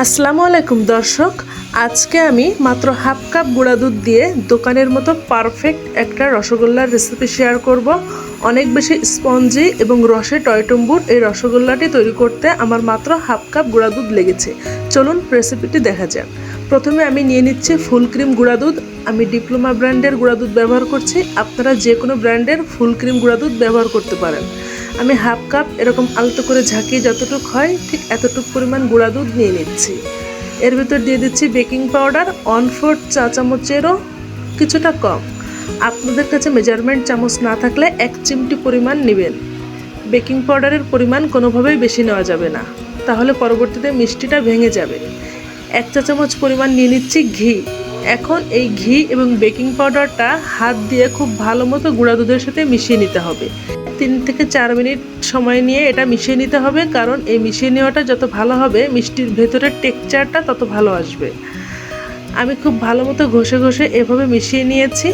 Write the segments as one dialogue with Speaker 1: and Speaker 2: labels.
Speaker 1: আসসালামু আলাইকুম, দর্শক। আজকে আমি মাত্র হাফ কাপ গুঁড়া দুধ দিয়ে দোকানের মতো পারফেক্ট একটা রসগোল্লার রেসিপি শেয়ার করব। অনেক বেশি স্পঞ্জি এবং রসে টয়টম্বুর এই রসগোল্লাটি তৈরি করতে আমার মাত্র হাফ কাপ গুঁড়া দুধ লেগেছে। চলুন রেসিপিটি দেখা যাক। প্রথমে আমি নিয়ে নিচ্ছি ফুল ক্রিম গুঁড়া দুধ। আমি ডিপ্লোমা ব্র্যান্ডের গুঁড়া দুধ ব্যবহার করছি। আপনারা যে কোনো ব্র্যান্ডের ফুল ক্রিম গুঁড়া দুধ ব্যবহার করতে পারেন। আমি হাফ কাপ এরকম আলতো করে ঝাঁকিয়ে যতটুকু হয়, ঠিক এতটুকু পরিমাণ গুঁড়া দুধ নিয়ে নিচ্ছি। এর ভিতর দিয়ে দিচ্ছি বেকিং পাউডার, ওয়ান ফোর্থ চা চামচেরও কিছুটা কম। আপনাদের কাছে মেজারমেন্ট চামচ না থাকলে এক চিমটি পরিমাণ নেবেন। বেকিং পাউডারের পরিমাণ কোনোভাবেই বেশি নেওয়া যাবে না। তাহলে পরবর্তীতে মিষ্টিটা ভেঙে যাবে। এক চা চামচ পরিমাণ নিয়ে নিচ্ছি ঘি। এখন এই ঘি এবং বেকিং পাউডারটা হাত দিয়ে খুব ভালো মতো গুঁড়া দুধের সাথে মিশিয়ে নিতে হবে। তিন থেকে চার মিনিট সময় নিয়ে এটা মিশিয়ে নিতে হবে, কারণ এই মিশিয়ে নেওয়াটা যত ভালো হবে, মিষ্টির ভেতরের টেক্সচারটা তত ভালো আসবে। আমি খুব ভালো মতো ঘষে ঘষে এভাবে মিশিয়ে নিয়েছি।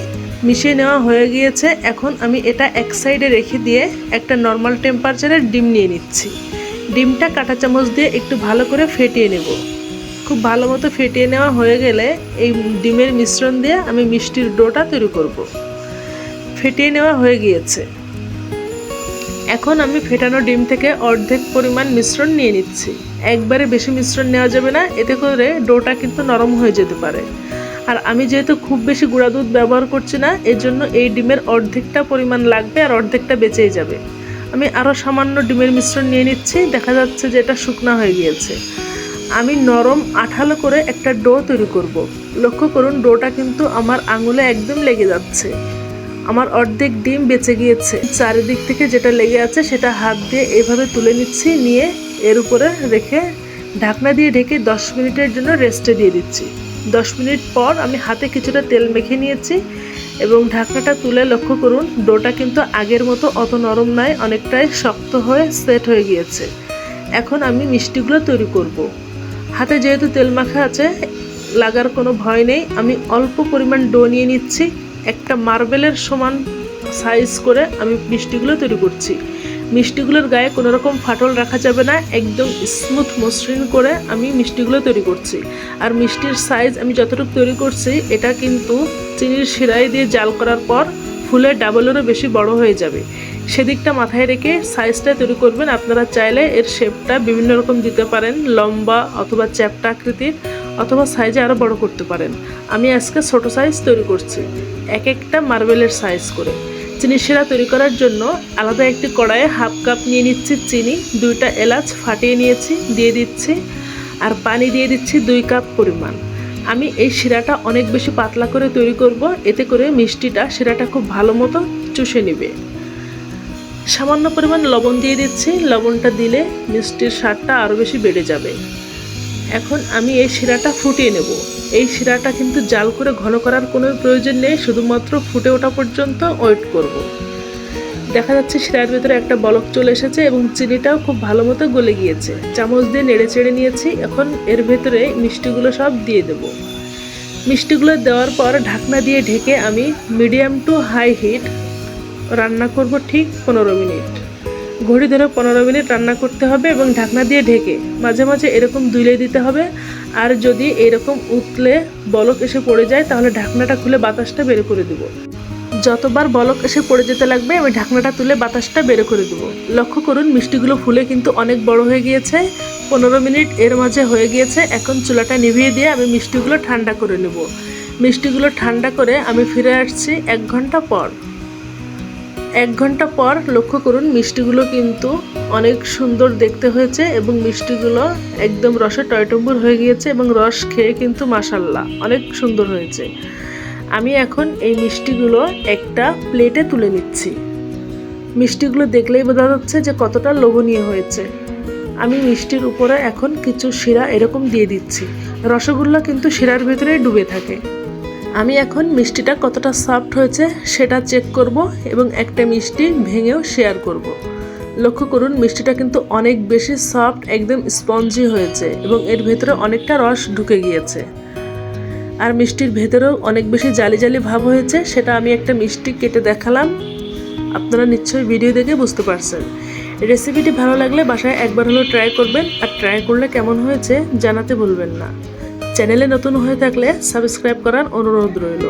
Speaker 1: মিশিয়ে নেওয়া হয়ে গিয়েছে। এখন আমি এটা এক সাইডে রেখে দিয়ে একটা নর্মাল টেম্পারেচারের ডিম নিয়ে নিচ্ছি। ডিমটা কাঁটা চামচ দিয়ে একটু ভালো করে ফেটিয়ে নেব। খুব ভালো মতো ফেটিয়ে নেওয়া হয়ে গেলে এই ডিমের মিশ্রণ দিয়ে আমি মিষ্টির ডোটা তৈরি করব। ফেটিয়ে নেওয়া হয়ে গিয়েছে। এখন আমি ফেটানো ডিম থেকে অর্ধেক পরিমাণ মিশ্রণ নিয়ে নিচ্ছি। একবারে বেশি মিশ্রণ নেওয়া যাবে না, এতে করে ডোটা কিন্তু নরম হয়ে যেতে পারে। আর আমি যেহেতু খুব বেশি গুঁড়া দুধ ব্যবহার করছি না এর জন্য এই ডিমের অর্ধেকটা পরিমাণ লাগবে আর অর্ধেকটা বেঁচেই যাবে। আমি আরও সামান্য ডিমের মিশ্রণ নিয়ে নিচ্ছি, দেখা যাচ্ছে যে এটা শুকনা হয়ে গিয়েছে। আমি নরম আঠালো করে একটা ডো তৈরি করব। লক্ষ্য করুন, ডোটা কিন্তু আমার আঙুলে একদম লেগে যাচ্ছে আমার অর্ধেক ডিম বেঁচে গিয়েছে চারিদিক থেকে যেটা লেগে আছে সেটা হাত দিয়ে এভাবে তুলে নিচ্ছি, নিয়ে এর উপরে রেখে ঢাকনা দিয়ে ঢেকে দশ মিনিটের জন্য রেস্টে দিয়ে দিচ্ছি দশ মিনিট পর আমি হাতে কিছুটা তেল মেখে নিয়েছি এবং ঢাকনাটা তুলে লক্ষ্য করুন, ডোটা কিন্তু আগের মতো অত নরম নয়, অনেকটাই শক্ত হয়ে সেট হয়ে গিয়েছে এখন আমি মিষ্টিগুলো তৈরি করব। হাতে যেহেতু তেল মাখা আছে, লাগার কোনো ভয় নেই। আমি অল্প পরিমাণ ডো নিয়ে নিচ্ছি, একটা মার্বেলের সমান সাইজ করে আমি মিষ্টিগুলো তৈরি করছি। মিষ্টিগুলোর গায়ে কোনো রকম ফাটল রাখা যাবে না, একদম স্মুথ মসৃণ করে আমি মিষ্টিগুলো তৈরি করছি। আর মিষ্টির সাইজ আমি যতটুকু তৈরি করছি, এটা কিন্তু চিনির শিরাই দিয়ে জাল করার পর ফুলের ডাবলেরও বেশি বড় হয়ে যাবে। সেদিকটা মাথায় রেখে সাইজটা তৈরি করবেন। আপনারা চাইলে এর শেপটা বিভিন্ন রকম দিতে পারেন। লম্বা অথবা চ্যাপটা আকৃতির অথবা সাইজে আরও বড় করতে পারেন। আমি আজকে ছোট সাইজ তৈরি করছি। এক একটা মার্বেলের সাইজ করে। চিনি শিরা তৈরি করার জন্য আলাদা একটি কড়াইয়ে হাফ কাপ নিয়ে নিচ্ছি চিনি, দুইটা এলাচ ফাটিয়ে নিয়েছি, দিয়ে দিচ্ছি, আর পানি দিয়ে দিচ্ছি দুই কাপ পরিমাণ। আমি এই শিরাটা অনেক বেশি পাতলা করে তৈরি করব। এতে করে মিষ্টিটা শিরাটা খুব ভালো মতো চুষে নেবে। সামান্য পরিমাণ লবণ দিয়ে দিচ্ছি। লবণটা দিলে মিষ্টির স্বাদটা আরও বেশি বেড়ে যাবে। এখন আমি এই শিরাটা ফুটিয়ে নেব। এই শিরাটা কিন্তু জাল করে ঘন করার কোনো প্রয়োজন নেই, শুধুমাত্র ফুটে ওঠা পর্যন্ত ওয়েট করব। দেখা যাচ্ছে শিরার ভেতরে একটা বলক চলে এসেছে এবং চিনিটাও খুব ভালো মতো গলে গিয়েছে। চামচ দিয়ে নেড়ে চেড়ে নিয়েছি। এখন এর ভেতরে মিষ্টিগুলো সব দিয়ে দেব। মিষ্টিগুলো দেওয়ার পর ঢাকনা দিয়ে ঢেকে আমি মিডিয়াম টু হাই হিট রান্না করব ঠিক পনেরো মিনিট। ঘড়ি ধরে পনেরো মিনিট রান্না করতে হবে এবং ঢাকনা দিয়ে ঢেকে মাঝে মাঝে এরকম দুলে দিতে হবে। আর যদি এরকম উতলে বলক এসে পড়ে যায়, তাহলে ঢাকনাটা খুলে বাতাসটা বের করে দেবো। যতবার বলক এসে পড়ে যেতে লাগবে, আমি ঢাকনাটা তুলে বাতাসটা বের করে দেবো। লক্ষ্য করুন, মিষ্টিগুলো ফুলে কিন্তু অনেক বড় হয়ে গিয়েছে। পনেরো মিনিট এর মাঝে হয়ে গিয়েছে। এখন চুলাটা নিভিয়ে দিয়ে আমি মিষ্টিগুলো ঠান্ডা করে নেব। মিষ্টিগুলো ঠান্ডা করে আমি ফিরে আসছি এক ঘণ্টা পর। এক ঘণ্টা পর লক্ষ্য করুন মিষ্টিগুলো কিন্তু অনেক সুন্দর দেখতে হয়েছে এবং মিষ্টিগুলো একদম রসে টয়টম্বুর হয়ে গিয়েছে এবং রস খেয়ে কিন্তু মাসাল্লাহ অনেক সুন্দর হয়েছে। আমি এখন এই মিষ্টিগুলো একটা প্লেটে তুলে নিচ্ছি। মিষ্টিগুলো দেখলেই বোঝা যাচ্ছে যে কতটা লোভনীয় হয়েছে। আমি মিষ্টির উপরে এখন কিছু শিরা এরকম দিয়ে দিচ্ছি। রসগোল্লা কিন্তু শিরার ভিতরে ডুবে থাকে। আমি এখন মিষ্টিটা কতটা সফট হয়েছে সেটা চেক করব এবং একটা মিষ্টি ভেঙেও শেয়ার করব। লক্ষ্য করুন, মিষ্টিটা কিন্তু অনেক বেশি সফট একদম স্পঞ্জি হয়েছে এবং এর ভেতরে অনেকটা রস ঢুকে গিয়েছে। আর মিষ্টির ভেতরেও অনেক বেশি জালি জালি ভাব হয়েছে, সেটা আমি একটা মিষ্টি কেটে দেখালাম। আপনারা নিশ্চয়ই ভিডিও দেখে বুঝতে পারছেন। রেসিপিটি ভালো লাগলে বাসায় একবার হলেও ট্রাই করবেন, আর ট্রাই করলে কেমন হয়েছে জানাতে ভুলবেন না। চ্যানেলে নতুন হয়ে থাকলে সাবস্ক্রাইব করার অনুরোধ রইল।